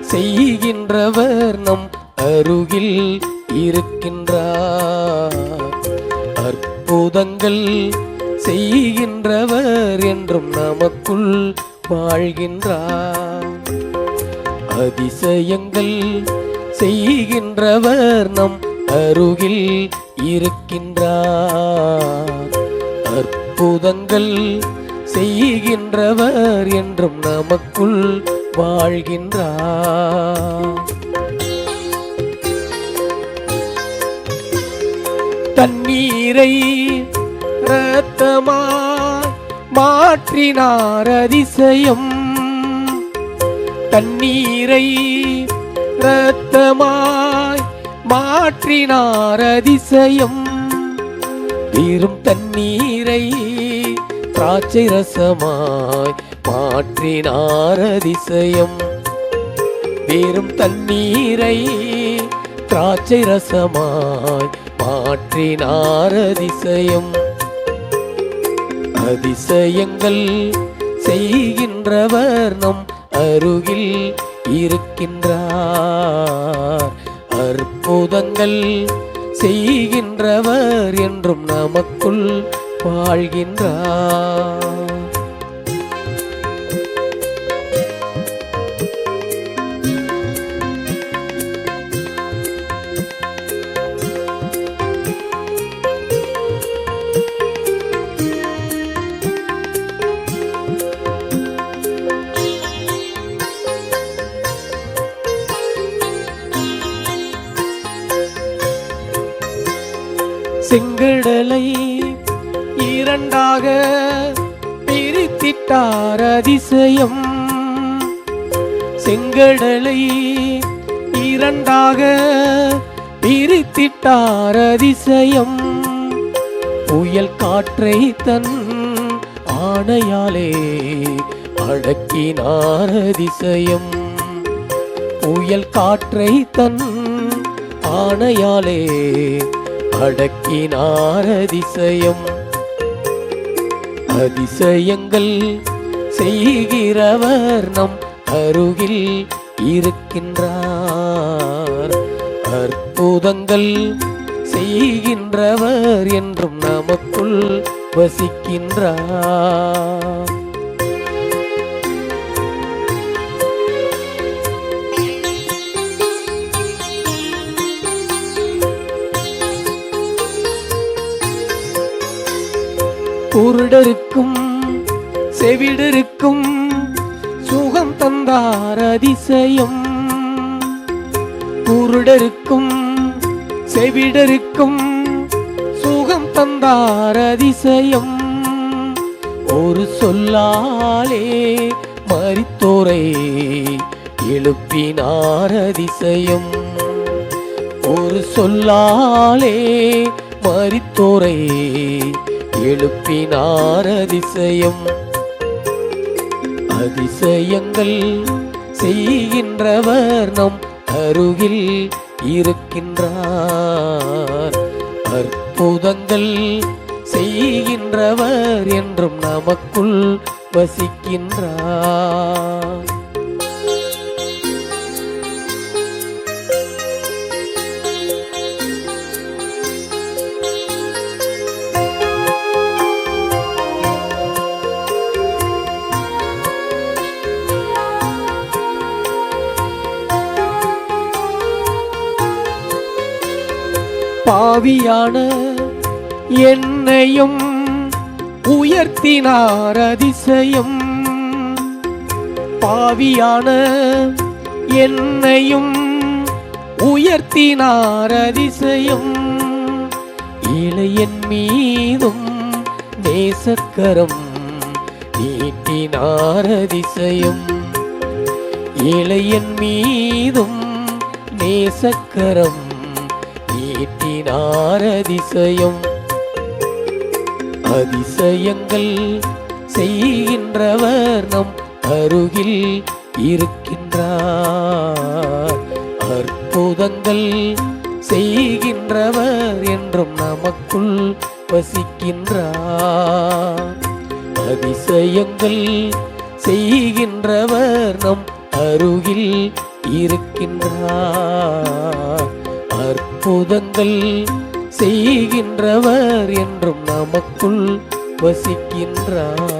செய்கின்றவர் நம் அருகில் இருக்கின்றார். அற்புதங்கள் செய்கின்றவர் என்றும் நமக்குள் வாழ்கின்றார். அதிசயங்கள் செய்கின்றவர் நம் அருகில் இருக்கின்றார். அற்புதங்கள் செய்கின்றவர் என்றும் நமக்குள் வாழ்கின்றார். தண்ணீரை ரத்தமா மாற்றினார் அதிசயம். தண்ணீரை இரத்தமாய் மாற்றினார் அதிசயம். வெறும் தண்ணீரை திராட்சை ரசமாய் மாற்றினார் அதிசயம் வெறும் தண்ணீரை திராட்சை ரசமாய் மாற்றினார் அதிசயம் அதிசயங்கள் செய்கின்றவர் நம் அருகில் இருக்கின்றார். அற்புதங்கள் செய்கின்றவர் என்றும் நமக்குள் வாழ்கின்றார். செங்கடலை இரண்டாக பிரித்திட்டார் அதிசயம். செங்கடலை இரண்டாக பிரித்திட்டார் அதிசயம். புயல் காற்றை தன் ஆணையாலே அடக்கினார் அதிசயம். புயல் காற்றை தன் ஆணையாலே அடக்கினார் அதிசயம் அதிசயங்கள் செய்கிறவர் நம் அருகில் இருக்கின்றார். அற்புதங்கள் செய்கின்றவர் என்றும் நமக்குள் வசிக்கின்றார். குருடருக்கும் செவிடருக்கும் சுகம் தந்தார் அதிசயம். குருடருக்கும் செவிடருக்கும் சுகம் தந்தார் அதிசயம். ஒரு சொல்லாலே மரித்தோரை எழுப்பினார் அதிசயம். ஒரு சொல்லாலே மரித்தோரை எழுப்பினார் அதிசயம் அதிசயங்கள் செய்கின்றவர் நம் அருகில் இருக்கின்றார். அற்புதங்கள் செய்கின்றவர் என்றும் நமக்குள் வசிக்கின்றார். ஆவியான என்னையும் உயர்த்தினார் அதிசயம். பாவியான என்னையும் உயர்த்தினார் அதிசயம். இளையன் மீதும் நேசக்கரம் நீட்டினார் அதிசயம். இளையன் மீதும் நேசக்கரம் நீட்டினார் அதிசயம். அதிசயங்கள் செய்கின்றவர் நம் அருகில் இருக்கின்றார். அற்புதங்கள் செய்கின்றவர் என்றும் நமக்குள் வசிக்கின்றார். அதிசயங்கள் செய்கின்றவர் நம் அருகில் இருக்கின்றார். அற்புதங்கள் செய்கின்றவர் என்றும் நமக்குள் வசிக்கின்றார்.